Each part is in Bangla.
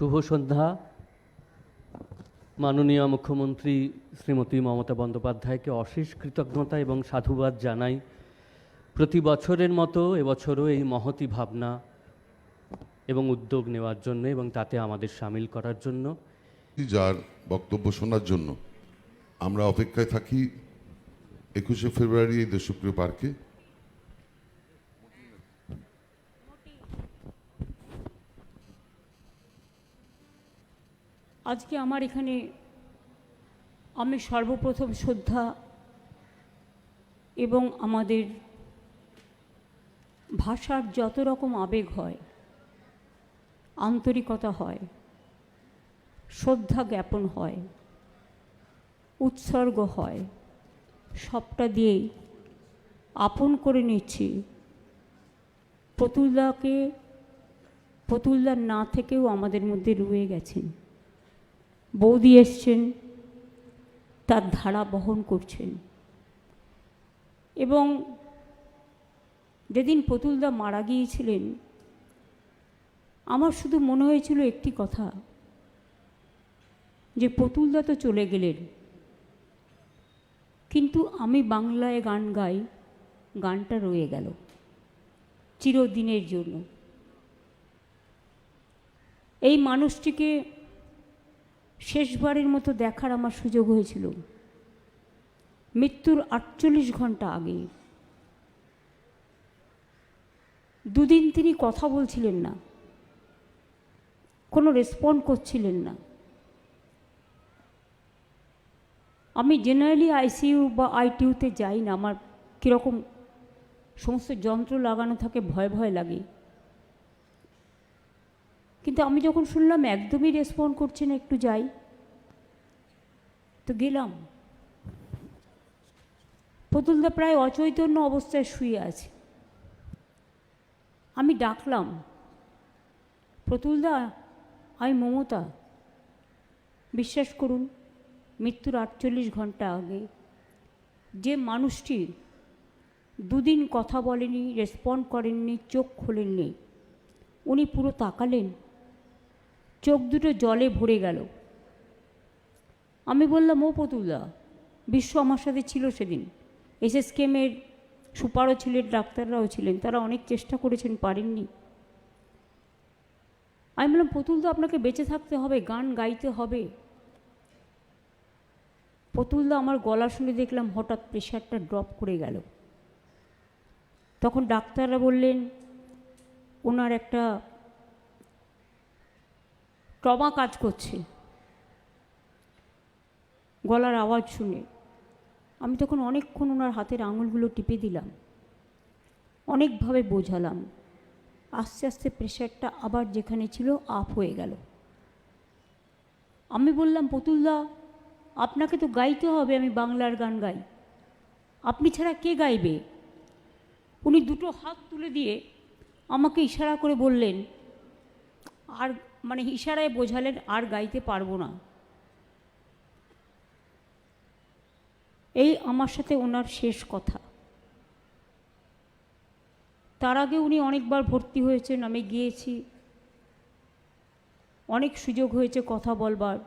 শুভ সন্ধ্যা। মাননীয় মুখ্যমন্ত্রী শ্রীমতী মমতা বন্দ্যোপাধ্যায়কে অশেষ কৃতজ্ঞতা এবং সাধুবাদ জানাই। প্রতি বছরের মতো এবছরও এই মহতি ভাবনা এবং উদ্যোগ নেওয়ার জন্য এবং তাতে আমাদের সামিল করার জন্য। যার বক্তব্য শোনার জন্য আমরা অপেক্ষায় থাকি একুশে ফেব্রুয়ারি এই দেশপ্রিয় পার্কে। আজকে আমার এখানে আমি সর্বপ্রথম শ্রদ্ধা এবং আমাদের ভাষার যত রকম আবেগ হয়, আন্তরিকতা হয়, শ্রদ্ধা জ্ঞাপন হয়, উৎসর্গ হয়, সবটা দিয়েই আপন করে নিচ্ছি। প্রতুলদাকে, প্রতুলদার না থেকেও আমাদের মধ্যে রয়ে গেছেন। বৌদি এসছেন, তার ধারা বহন করছেন। এবং যেদিন প্রতুলদা মারা গিয়েছিলেন, আমার শুধু মনে হয়েছিল একটি কথা, যে প্রতুলদা তো চলে গেলেন। কিন্তু আমি বাংলায় গান গাই, গানটা রয়ে গেল, চিরদিনের জন্য। এই মানুষটিকে শেষবারের মতো দেখার আমার সুযোগ হয়েছিল। মৃত্যুর আটচল্লিশ ঘণ্টা আগে। দুদিন তিনি কথা বলছিলেন না। কোনো রেসপন্ড করছিলেন না। আমি জেনারেলি আইসিইউ বা আইটিইউতে যাই না, আমার কীরকম সমস্ত যন্ত্র লাগানো থাকে, ভয় ভয় লাগে। কিন্তু আমি যখন শুনলাম একদমই রেসপন্ড করছে না, একটু যাই। তো গেলাম। পুতুলদা প্রায় অচৈতন্য অবস্থায় শুয়ে আছে। আমি ডাকলাম প্রতুলদা আমি মমতা। বিশ্বাস করুন, মৃত্যুর আটচল্লিশ ঘণ্টা আগে যে মানুষটি দুদিন কথা বলেনি রেসপন্ড করেননি, চোখ খোলেননি, উনি পুরো তাকালেন। চোখ দুটো জলে ভরে গেল। আমি বললাম, ও পতুলদা, বিশ্ব আমার সাথে ছিল সেদিন। এসএসকেমের সুপারও ছিলেন, ডাক্তাররাও ছিলেন, তারা অনেক চেষ্টা করেছেন, পারেননি। আমি বললাম, পতুলদা, আপনাকে বেঁচে থাকতে হবে, গান গাইতে হবে। পতুলদা আমার গলা শুনে দেখলাম, হঠাৎ প্রেশারটা ড্রপ করে গেল। তখন ডাক্তাররা বললেন, ওনার একটা ট্রমা কাজ করছে। গলার আওয়াজ শুনে আমি তখন অনেকক্ষণ ওনার হাতের আঙুলগুলো টিপে দিলাম। অনেকভাবে বোঝালাম। আস্তে আস্তে প্রেশারটা আবার যেখানে ছিল আপ হয়ে গেল। আমি বললাম, পতুলদা, আপনাকে তো গাইতে হবে, আমি বাংলার গান গাই। আপনি ছাড়া কে গাইবে? উনি দুটো হাত তুলে দিয়ে আমাকে ইশারা করে বললেন, আর মানে ইশারায় বোঝালেন, আর গাইতে পারব না। এই আমার সাথে ওনার শেষ কথা। তার আগে উনি অনেকবার ভর্তি হয়েছেন, আমি গিয়েছি। অনেক সুযোগ হয়েছে কথা বলবার।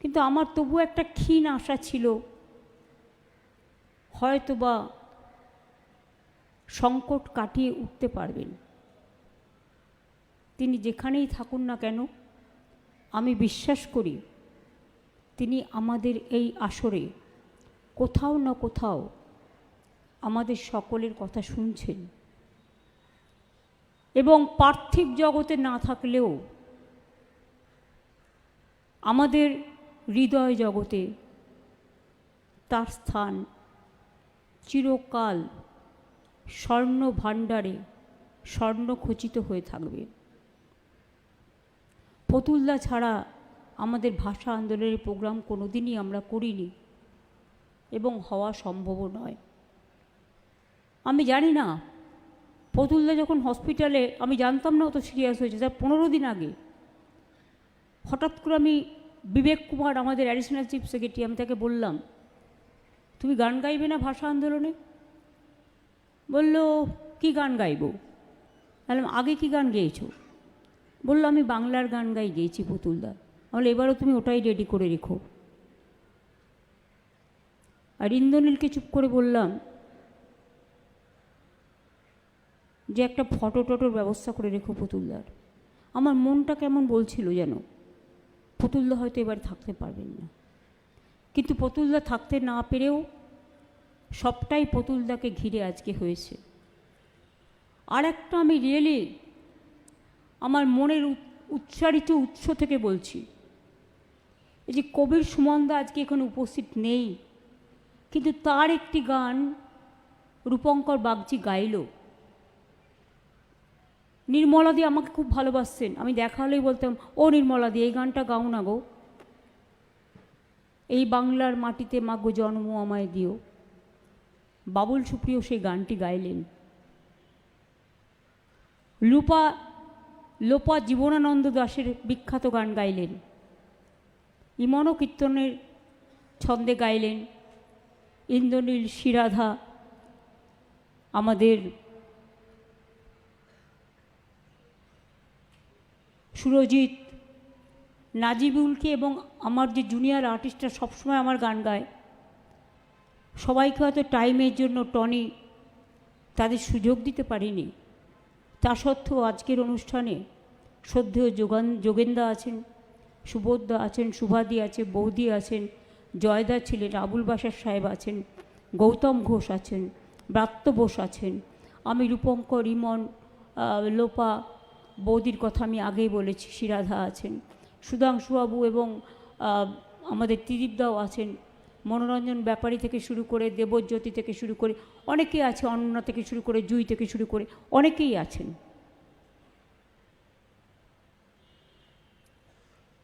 কিন্তু আমার তবু একটা ক্ষীণ আশা ছিল, হয়তোবা সংকট কাটিয়ে উঠতে পারবেন। তিনি যেখানেই থাকুন না কেন, আমি বিশ্বাস করি তিনি আমাদের এই আসরে কোথাও না কোথাও আমাদের সকলের কথা শুনছেন। এবং পার্থিব জগতে না থাকলেও আমাদের হৃদয় জগতে তার স্থান চিরকাল স্বর্ণ ভাণ্ডারে স্বর্ণখচিত হয়ে থাকবে। ফতুল্লা ছাড়া আমাদের ভাষা আন্দোলনের প্রোগ্রাম কোনো দিনই আমরা করিনি এবং হওয়া সম্ভবও নয়। আমি জানি না ফতুল্লা যখন হসপিটালে, আমি জানতাম না অত সিরিয়াস হয়েছে তার পনেরো দিন আগে। হঠাৎ করে আমি বিবেক কুমার, আমাদের অ্যাডিশনাল চিফ সেক্রেটারি, আমি তাকে বললাম, তুমি গান গাইবে না ভাষা আন্দোলনে? বলল, কি গান গাইব? বললাম, আগে কি গান গেয়েছো? বলল, আমি বাংলার গান গাই, গেয়েছি পুতুলদা বলে এবারও তুমি ওটাই রেডি করে রেখো। আর ইন্দ্রনীলকে চুপ করে বললাম যে, একটা ফটো টটোর ব্যবস্থা করে রেখো পুতুলদার। আমার মনটা কেমন বলছিল যেন। পুতুলদা হয়তো এবার থাকতে পারবেন না। কিন্তু পুতুলদা থাকতে না পেরেও সবটাই পুতুলদাকে ঘিরে আজকে হয়েছে। আর একটা আমি রিয়েলি আমার মনের উচ্চারিত উৎস থেকে বলছি। এই যে কবির সুমনদা আজকে এখানে উপস্থিত নেই, কিন্তু তার একটি গান রূপঙ্কর বাগচি গাইল। নির্মলাদি আমাকে খুব ভালোবাসতেন। আমি দেখা হলেই বলতাম, ও নির্মলাদি এই গানটা গাও না গো। এই বাংলার মাটিতে মাগো জন্ম আমায় দিও। বাবুল সুপ্রিয় সেই গানটি গাইলেন। লুপা লোপা জীবনানন্দ দাশের বিখ্যাত গান গাইলেন। ইমনও কীর্তনের ছন্দে গাইলেন। ইন্দ্রনীল শিরাধা আমাদের সুরজিৎ নাজিবুলকে এবং আমার যে জুনিয়র আর্টিস্টরা সবসময় আমার গান গায়। সবাইকে হয়তো টাইমের জন্য টনি তাদের সুযোগ দিতে পারিনি। তা সত্ত্বেও আজকের অনুষ্ঠানে শ্রদ্ধেয় যোগান যোগেন্দা আছেন সুবোধদা আছেন, সুভাদি আছে বৌদি আছেন, জয়দা ছিলেন, আবুল বাসার সাহেব আছেন, গৌতম ঘোষ আছেন, ব্রাত্য বোস আছেন। আমি রূপঙ্কর, ইমন লোপা, বৌদির কথা আমি আগেই বলেছি শিরাধা আছেন। সুধাংশুবাবু এবং আমাদের ত্রিদীপদাও আছেন। মনোরঞ্জন ব্যাপারী থেকে শুরু করে দেবজ্যোতি থেকে শুরু করে অনেকেই আছে অন্ননা থেকে শুরু করে, জুই থেকে শুরু করে, অনেকেই আছেন।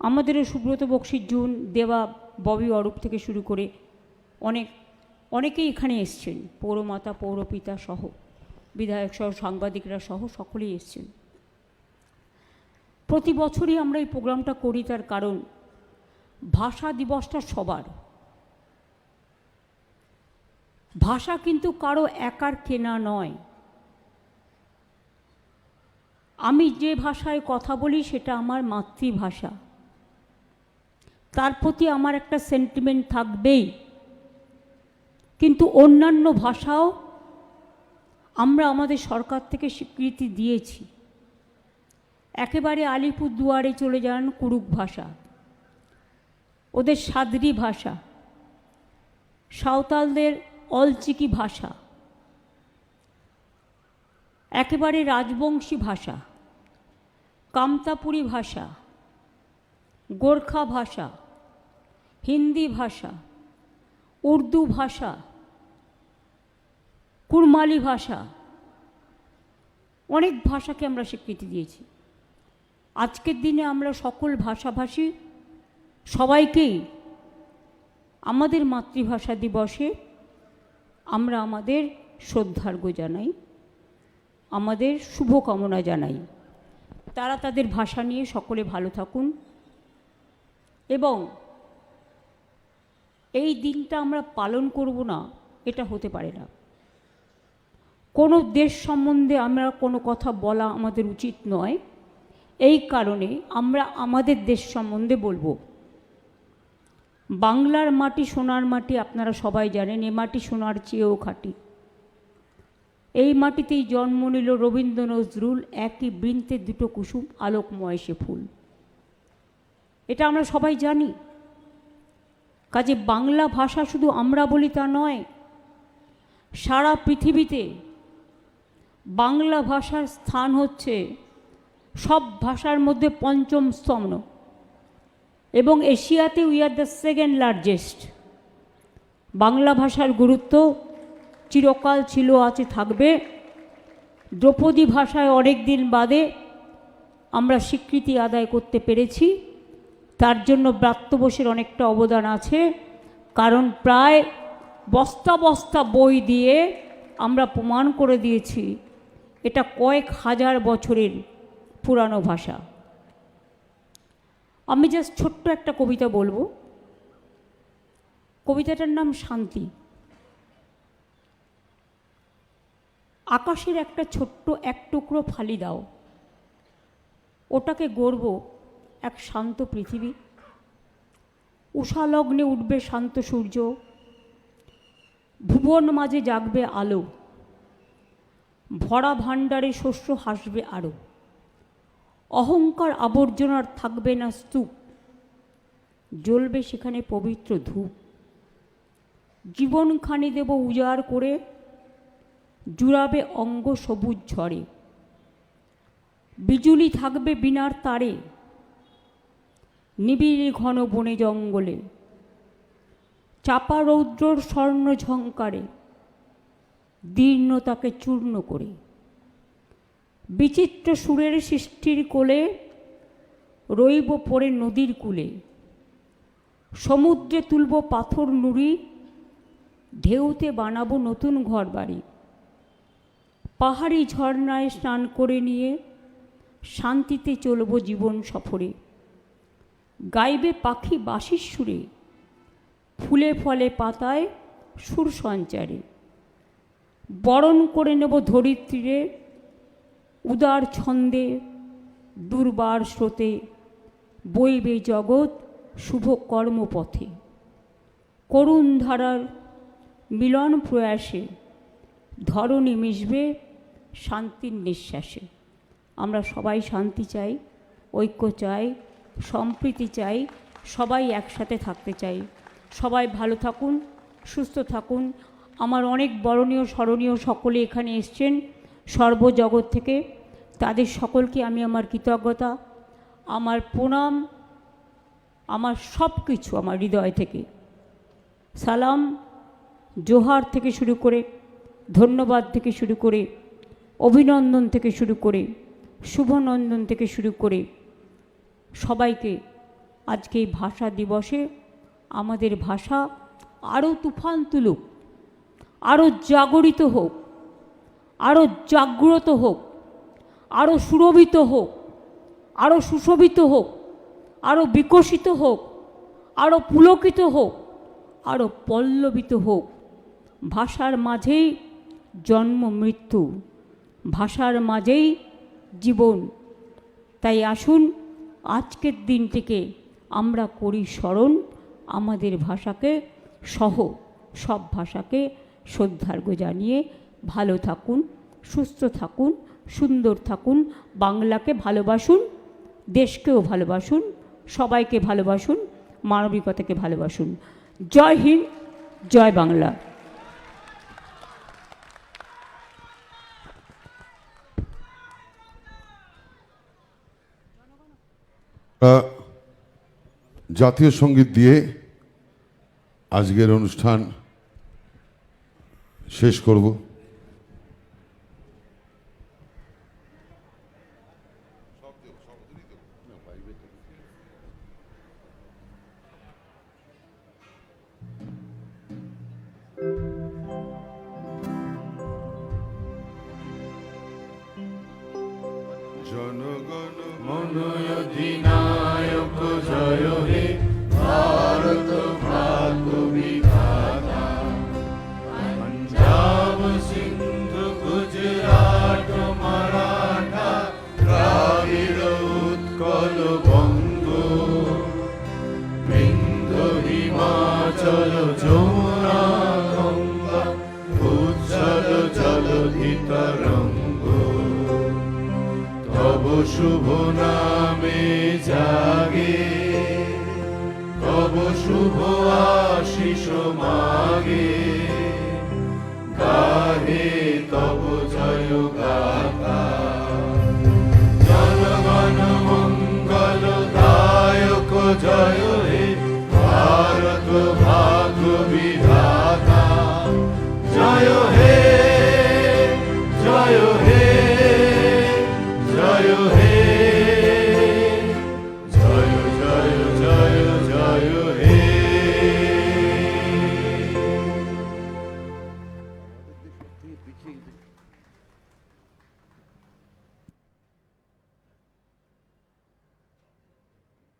আমাদেরও সুব্রত বক্সির জুন, দেবা, ববি অরূপ থেকে শুরু করে অনেক, অনেকেই এখানে এসছেন। পৌরমাতা, পৌরপিতা সহ, বিধায়ক সহ, সাংবাদিকরা সহ, সকলেই এসছেন। প্রতি বছরই আমরা এই প্রোগ্রামটা করি তার কারণ ভাষা দিবসটা সবার। ভাষা কিন্তু কারও একার কেনা নয়। আমি যে ভাষায় কথা বলি সেটা আমার মাতৃভাষা। তার প্রতি আমার একটা সেন্টিমেন্ট থাকবেই। কিন্তু অন্যান্য ভাষাও আমরা আমাদের সরকার থেকে স্বীকৃতি দিয়েছি। একেবারে আলিপুর দুয়ারে চলে যান কুরুক ভাষা। ওদের সাদরি ভাষা। সাঁওতালদের অলচিকি ভাষা। একেবারে রাজবংশী ভাষা। কামতাপুরী ভাষা। গোর্খা ভাষা। হিন্দি ভাষা। উর্দু ভাষা। কুরমালি ভাষা। অনেক ভাষাকে আমরা স্বীকৃতি দিয়েছি। আজকের দিনে আমরা সকল ভাষাভাষী সবাইকেই আমাদের মাতৃভাষা দিবসে আমরা আমাদের শ্রদ্ধার্ঘ জানাই, আমাদের শুভকামনা জানাই। তারা তাদের ভাষা নিয়ে সকলে ভালো থাকুন এবং এই দিনটা আমরা পালন করব না, এটা হতে পারে না। কোনো দেশ সম্বন্ধে আমরা কোনো কথা বলা আমাদের উচিত নয়। এই কারণে আমরা আমাদের দেশ সম্বন্ধে বলব। বাংলার মাটি, সোনার মাটি আপনারা সবাই জানেন এ মাটি সোনার চেয়েও খাঁটি। এই মাটিতেই জন্ম নিল রবীন্দ্র নজরুল, একই বৃন্তে দুটো কুসুম, আলোকময় সে ফুল। এটা আমরা সবাই জানি। কাজে বাংলা ভাষা শুধু আমরা বলি তা নয়, সারা পৃথিবীতে বাংলা ভাষার স্থান হচ্ছে সব ভাষার মধ্যে পঞ্চম স্তম্ভ। এবং এশিয়াতে we are the second largest Bangla ভাষার গুরুত্ব চিরকাল ছিল, আছে, থাকবে। দ্রৌপদী ভাষায় অনেক দিন বাদে আমরা স্বীকৃতি আদায় করতে পেরেছি। তার জন্য ব্রাত্য বোসের অনেকটা অবদান আছে। কারণ প্রায় বস্তা বস্তা বই দিয়ে আমরা প্রমাণ করে দিয়েছি, এটা কয়েক হাজার বছরের পুরানো ভাষা। আমি জাস্ট ছোট্ট একটা কবিতা বলব। কবিতাটার নাম শান্তি। আকাশের একটা ছোট্ট এক টুকরো ফালি দাও। ওটাকে গড়ব এক শান্ত পৃথিবী। উষালগ্নে উঠবে শান্ত সূর্য। ভুবন মাঝে জাগবে আলো। ভরা ভাণ্ডারে শস্য হাসবে আরও অহংকার আবর্জনার থাকবে না স্তূপ। জ্বলবে সেখানে পবিত্র ধূপ। জীবনখানি দেব উজাড় করে, জুড়াবে অঙ্গ সবুজ ঝরে বিজুলি থাকবে বিনার তারে, নিবিড় ঘন বনে জঙ্গলে। চাপা রৌদ্রর স্বর্ণ ঝঙ্কারে দীর্ণতাকে চূর্ণ করে। বিচিত্র সুরের সৃষ্টির কোলে রইব পড়ে নদীর কূলে। সমুদ্রে তুলব পাথর নুড়ি, ঢেউতে বানাবো নতুন ঘর বাড়ি পাহাড়ি ঝর্ণায় স্নান করে নিয়ে শান্তিতে চলব জীবন সফরে। গাইবে পাখি বাঁশির সুরে, ফুলে ফলে পাতায় সুর সঞ্চারে। বরণ করে নেব ধরিত্রীরে উদার ছন্দে, দুর্বার স্রোতে বইবে জগৎ শুভ কর্মপথে। করুণ ধারার মিলন প্রয়াসে ধরণী মিশবে শান্তির নিঃশ্বাসে। আমরা সবাই শান্তি চাই, ঐক্য চাই, সম্প্রীতি চাই, সবাই একসাথে থাকতে চাই। সবাই ভালো থাকুন, সুস্থ থাকুন। আমার অনেক বরণীয়, স্মরণীয় সকলে এখানে এসছেন। সর্বজগৎ থেকে। তাদের সকলকে আমি আমার কৃতজ্ঞতা, আমার প্রণাম, আমার সব কিছু আমার হৃদয় থেকে। সালাম, জোহার থেকে শুরু করে, ধন্যবাদ থেকে শুরু করে, অভিনন্দন থেকে শুরু করে, শুভনন্দন থেকে শুরু করে। সবাইকে আজকে এই ভাষা দিবসে আমাদের ভাষা আরও তুফান তুলুক, আরও জাগরিত হোক। আরও জাগ্রত হোক আরও সুরভিত হোক আরও সুশোভিত হোক আরও বিকশিত হোক আরও পুলকিত হোক আরও পল্লবিত হোক। ভাষার মাঝেই জন্ম, মৃত্যু, ভাষার মাঝেই জীবন। তাই আসুন, আজকের দিনটিকে আমরা করি স্মরণ, আমাদের ভাষাকে সহ, সব ভাষাকে শ্রদ্ধার্ঘ জানিয়ে ভালো থাকুন, সুস্থ থাকুন, সুন্দর থাকুন, বাংলাকে ভালোবাসুন, দেশকেও ভালোবাসুন, সবাইকে ভালোবাসুন, মানবিকতাকে ভালোবাসুন। জয় হিন্দ, জয় বাংলা। জাতীয় সংগীত দিয়ে আজকের অনুষ্ঠান শেষ করব। জনগণ। মনোধিনায়ক জয় হে। শুভ নামে জাগে। তব শুভ আশিস মাগে। গাহে তব জয় গাতা। জনগণ মঙ্গল দায়ক জয়